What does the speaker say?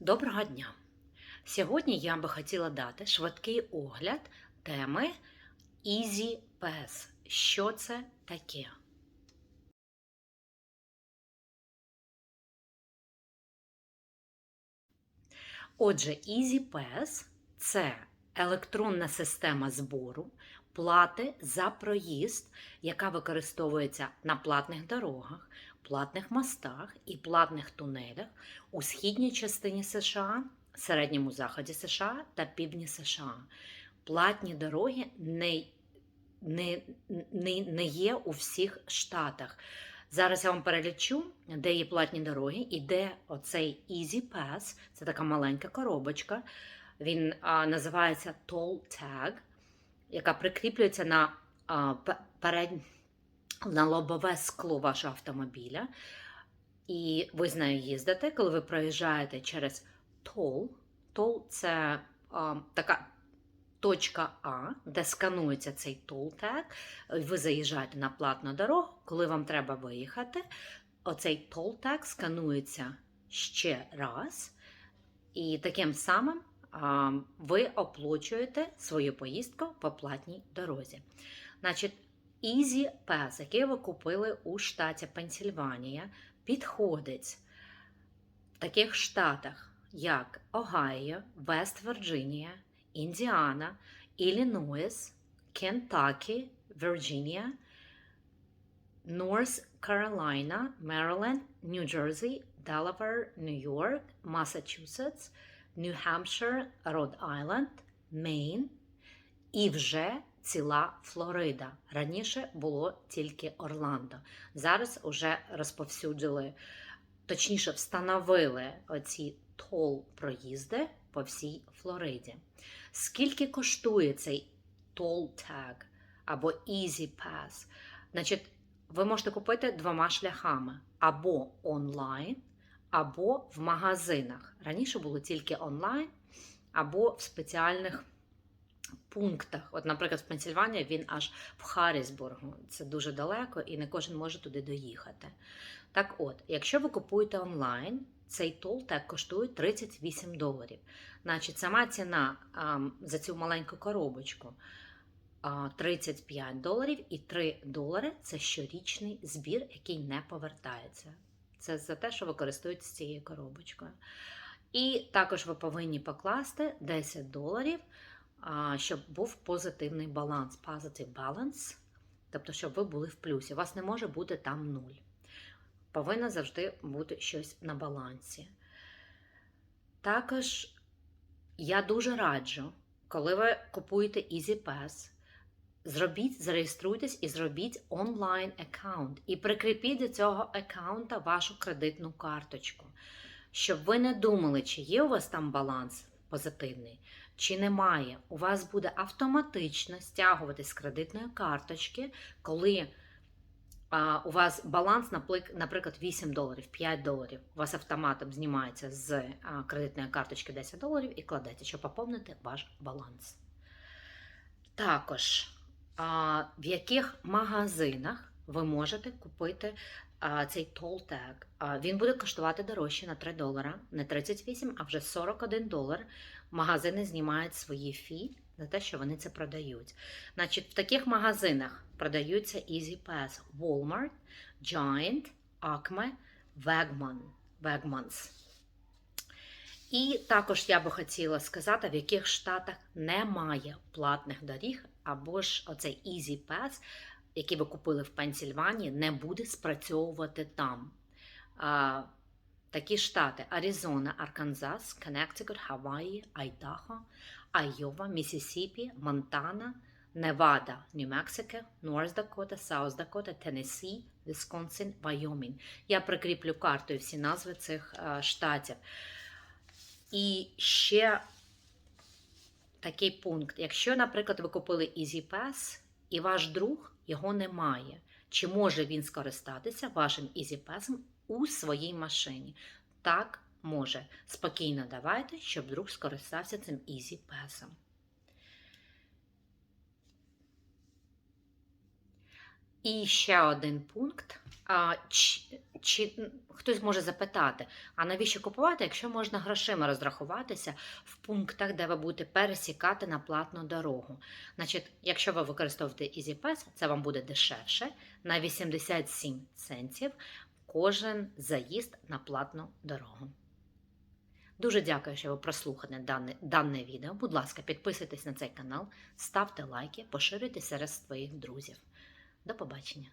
Доброго дня! Сьогодні я би хотіла дати швидкий огляд теми Easy Pass. Що це таке? Отже, Easy Pass – це електронна система збору плати за проїзд, яка використовується на платних дорогах, платних мостах і платних тунелях у східній частині США, середньому заході США та півдні США. Платні дороги не, не, не, не є у всіх штатах. Зараз я вам перелічу, де є платні дороги, і де оцей Easy Pass, це така маленька коробочка. Він а, називається Toll Tag, яка прикріплюється на а, перед, на лобове скло вашого автомобіля. І ви з нею їздите, коли ви проїжджаєте через Toll. Toll – це а, така точка А, де сканується цей toll tag. Ви заїжджаєте на платну дорогу, коли вам треба виїхати, оцей toll tag сканується ще раз, і таким самим а, ви оплачуєте свою поїздку по платній дорозі. Значить, Easy Pass, який ви купили у штаті Пенсільванія, підходить в таких штатах, як Огайо, Вест-Вірджинія, Індіана, Іллінойс, Кентакі, Вірджинія, Норс Каролайна, Мериленд, Нью-Джерсі, Делавер, Нью-Йорк, Массачусетс, Нью-Хемпшир, Род Айленд, Мейн. І вже ціла Флорида. Раніше було тільки Орландо. Зараз уже розповсюдили, точніше, встановили оці тол проїзди по всій Флориді. Скільки коштує цей toll tag або Easy Pass? Значить, ви можете купити двома шляхами: або онлайн, або в магазинах. Раніше було тільки онлайн, або в спеціальних пунктах. От, наприклад, в Пенсільванії він аж в Харрісбургу. Це дуже далеко, і не кожен може туди доїхати. Так от, якщо ви купуєте онлайн, цей тол так коштує 38 доларів. Значить, сама ціна а, за цю маленьку коробочку а, 35 доларів і 3 долари це щорічний збір, який не повертається. Це за те, що ви користуєтесь цією коробочкою. І також ви повинні покласти 10 доларів, щоб був позитивний баланс, positive balance, тобто, щоб ви були в плюсі. У вас не може бути там нуль. Повинно завжди бути щось на балансі. Також я дуже раджу, коли ви купуєте EasyPass, зробіть, зареєструйтесь і зробіть онлайн аккаунт. І прикріпіть до цього аккаунта вашу кредитну карточку, щоб ви не думали, чи є у вас там баланс позитивний, чи немає. У вас буде автоматично стягуватись з кредитної карточки, коли у вас баланс, наприклад, 8 доларів, 5 доларів. У вас автоматом знімається з кредитної карточки 10 доларів і кладеться, щоб поповнити ваш баланс. Також в яких магазинах ви можете купити а, цей tag. А, він буде коштувати дорожче на 3 долара, не 38, а вже 41 долар. Магазини знімають свої фі за те, що вони це продають. Значить, в таких магазинах продаються Easy Pass Walmart, Giant, Acme, Wegman, Wegmans. І також я би хотіла сказати, в яких штатах немає платних доріг, або ж оцей Easy Pass, який ви купили в Пенсільванії, не буде спрацьовувати там. А, такі штати: Аризона, Арканзас, Коннектикут, Хаваї, Айдахо, Айова, Місісіпі, Монтана, Невада, Нью-Мексико, Норс Дакота, Саус Дакота, Теннессі, Вісконсин, Вайомінг. Я прикріплю картою всі назви цих е, штатів. І ще такий пункт. Якщо, наприклад, ви купили Easy Pass і ваш друг його немає. чи може він скористатися вашим ізіпесом у своїй машині? Так, може. Спокійно давайте, щоб друг скористався цим Easy І ще один пункт. А, чи, чи хтось може запитати, а навіщо купувати, якщо можна грошима розрахуватися в пунктах, де ви будете пересікати на платну дорогу? Значить, якщо ви використовуєте EasyPass, це вам буде дешевше на 87 центів кожен заїзд на платну дорогу. Дуже дякую, що ви прослухали дане, дане відео. Будь ласка, підписуйтесь на цей канал, ставте лайки, поширюйте серед своїх друзів. До побачення!